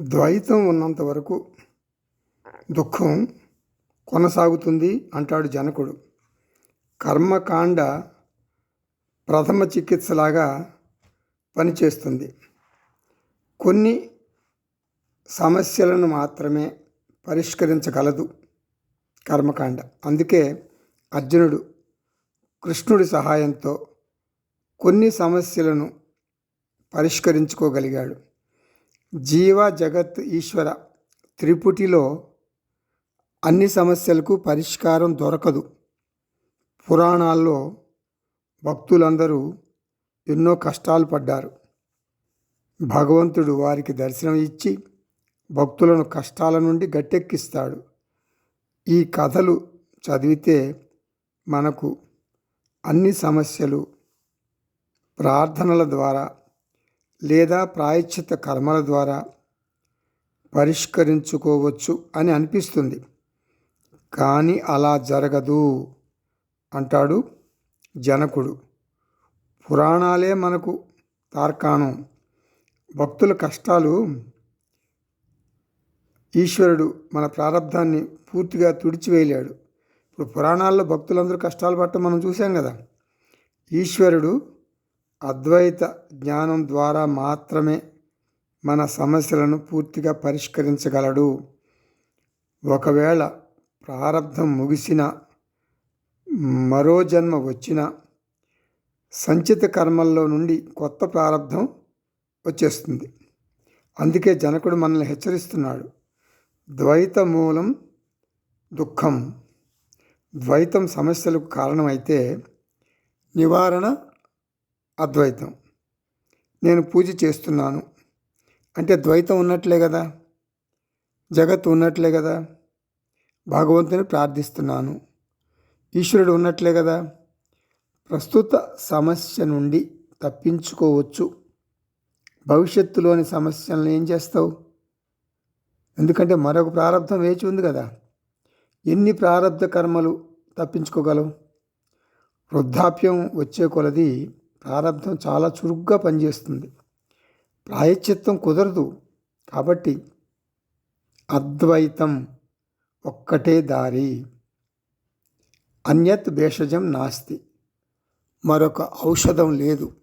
ద్వైతం ఉన్నంత వరకు దుఃఖం కొనసాగుతుంది అంటాడు జనకుడు. కర్మకాండ ప్రథమ చికిత్సలాగా పనిచేస్తుంది. కొన్ని సమస్యలను మాత్రమే పరిష్కరించగలదు కర్మకాండ. అందుకే అర్జునుడు కృష్ణుడి సహాయంతో కొన్ని సమస్యలను పరిష్కరించుకోగలిగాడు. జీవ జగత్ ఈశ్వర త్రిపుటిలో అన్ని సమస్యలకు పరిష్కారం దొరకదు. పురాణాల్లో భక్తులందరూ ఎన్నో కష్టాలు పడ్డారు. భగవంతుడు వారికి దర్శనం ఇచ్చి భక్తులను కష్టాల నుండి గట్టెక్కిస్తాడు. ఈ కథలు చదివితే మనకు అన్ని సమస్యలు ప్రార్థనల ద్వారా లేదా ప్రాయశ్చిత కర్మల ద్వారా పరిష్కరించుకోవచ్చు అని అనిపిస్తుంది. కానీ అలా జరగదు అంటాడు జనకుడు. పురాణాలే మనకు తార్కాణం. భక్తుల కష్టాలు ఈశ్వరుడు మన ప్రారంధాన్ని పూర్తిగా తుడిచివేయలేడు. ఇప్పుడు పురాణాల్లో భక్తులందరూ కష్టాలు పట్టడం మనం చూసాం కదా. ఈశ్వరుడు అద్వైత జ్ఞానం ద్వారా మాత్రమే మన సమస్యలను పూర్తిగా పరిష్కరించగలడు. ఒకవేళ ప్రారంధం ముగిసిన మరో జన్మ వచ్చిన సంచిత కర్మల్లో నుండి కొత్త ప్రారంధం వచ్చేస్తుంది. అందుకే జనకుడు మనల్ని హెచ్చరిస్తున్నాడు. ద్వైత మూలం దుఃఖం. ద్వైతం సమస్యలకు కారణమైతే నివారణ అద్వైతం. నేను పూజ చేస్తున్నాను. అంటే ద్వైతం ఉన్నట్లే కదా? జగత్ ఉన్నట్లే కదా? భగవంతుని ప్రార్థిస్తున్నాను. ఈశ్వరుడు ఉన్నట్లే కదా? ప్రస్తుత సమస్య నుండి తప్పించుకోవచ్చు. భవిష్యత్తులోని సమస్యలను ఏం చేస్తావు? ఎందుకంటే మరొక ప్రారంధం వేచి ఉంది కదా? ఎన్ని ప్రారంధ కర్మలు తప్పించుకోగలవు? వృద్ధాప్యం వచ్చే కొలది ప్రారంధం చాలా చురుగ్గా పనిచేస్తుంది. ప్రాయశ్చిత్తం కుదరదు. కాబట్టి అద్వైతం ఒక్కటే దారి. అన్యత్ భేషజం నాస్తి. మరొక ఔషధం లేదు.